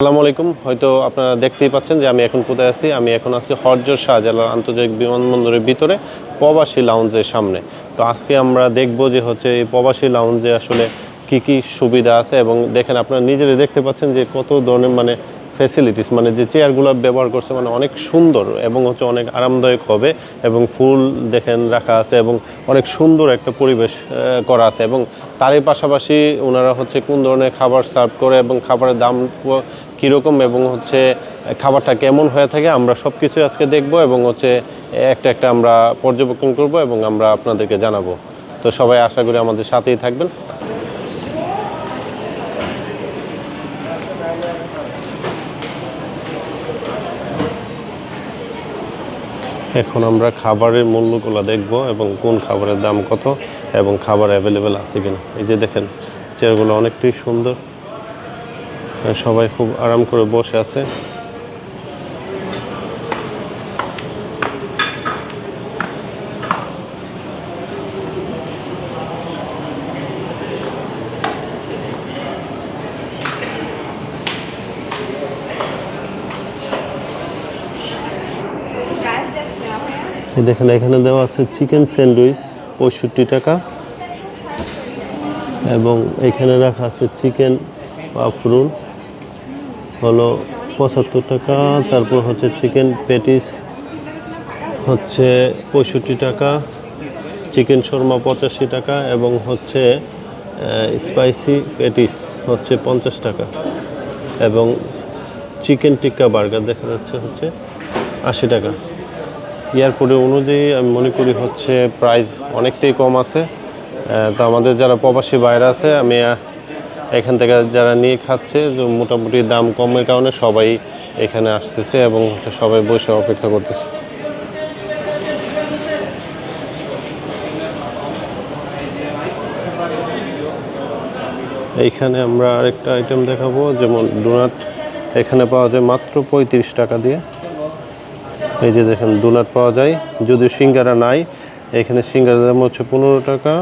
আসসালামু আলাইকুম। হয়তো আপনারা দেখতেই পাচ্ছেন যে আমি এখন কোথায় আছি? আমি এখন আছি হরজর শাহজালাল আন্তর্জাতিক বিমানবন্দরের ভিতরে প্রবাসী লাউঞ্জের সামনে। তো আজকে আমরা দেখব যে হচ্ছে এই প্রবাসী লাউঞ্জে আসলে কি কি সুবিধা আছে এবং দেখেন আপনারা নিজেরাই দেখতে পাচ্ছেন যে কত ধরনের মানে ফ্যাসিলিটিস মানে যে চেয়ারগুলো ব্যবহার করছে মানে অনেক সুন্দর এবং হচ্ছে অনেক আরামদায়ক হবে এবং ফুল দেখেন রাখা আছে এবং অনেক সুন্দর একটা পরিবেশ করা আছে এবং তারই পাশাপাশি ওনারা হচ্ছে কোন ধরনের খাবার সার্ভ করে এবং খাবারের দাম কীরকম এবং হচ্ছে খাবারটা কেমন হয়ে থাকে আমরা সব কিছু আজকে দেখব এবং হচ্ছে একটা একটা আমরা পর্যবেক্ষণ করব এবং আমরা আপনাদেরকে জানাব। তো সবাই আশা করি আমাদের সাথেই থাকবেন। এখন আমরা খাবারের মূল্যগুলো দেখব এবং কোন খাবারের দাম কত এবং খাবার অ্যাভেলেবেল আছে কিনা। এই যে দেখেন, চেয়ারগুলো অনেকটাই সুন্দর। সবাই খুব আরাম করে বসে আছে। দেখেন, এখানে দেওয়া আছে চিকেন স্যান্ডউইচ পঁয়ষট্টি টাকা এবং এখানে রাখা আছে চিকেন পাফরুল। হলো পঁচাত্তর টাকা, তারপর হচ্ছে চিকেন পেটিস হচ্ছে পঁয়ষট্টি টাকা চিকেন শর্মা পঁচাশি টাকা এবং হচ্ছে স্পাইসি পেটিস হচ্ছে পঞ্চাশ টাকা এবং চিকেন টিক্কা বার্গার দেখা যাচ্ছে হচ্ছে আশি টাকা। এয়ারপোর্টের অনুযায়ী আমি মনে করি হচ্ছে প্রাইস অনেকটাই কম আছে। তো আমাদের যারা প্রবাসী বাইরে আছে, আমি এখান থেকে যারা নিয়ে খাচ্ছে মোটামুটি দাম কমের কারণে সবাই এখানে আসতেছে এবং হচ্ছে সবাই বসে অপেক্ষা করতেছে। এইখানে আমরা আরেকটা আইটেম দেখাবো, যেমন ডোনাট এখানে পাওয়া যায় মাত্র পঁয়ত্রিশ টাকা দিয়ে। এই যে দেখেন ডোনাট পাওয়া যায়। যদিও সিঙ্গারা নাই, এখানে সিঙ্গারার দাম হচ্ছে পনেরো টাকা।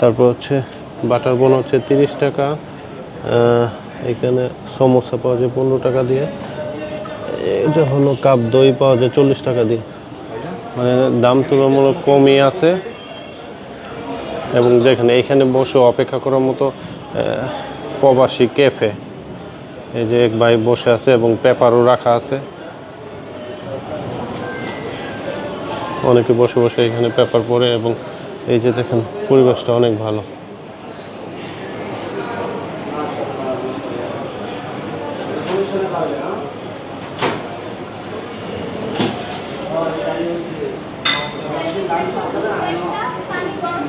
তারপর হচ্ছে বাটার বোন হচ্ছে তিরিশ টাকা এখানে সমোসা পাওয়া যায় পনেরো টাকা দিয়ে। এটা হলো কাপ দই পাওয়া যায় চল্লিশ টাকা দিয়ে। মানে দাম তুলনামূলক কমই আছে। এবং যেখানে এখানে বসে অপেক্ষা করার মতো প্রবাসী ক্যাফে। এই যে এক ভাই বসে আছে এবং পেপারও রাখা আছে। অনেকে বসে বসে এখানে পেপার পড়ে এবং এই যে দেখেন, পরিবেশটা অনেক ভালো। পানি গরম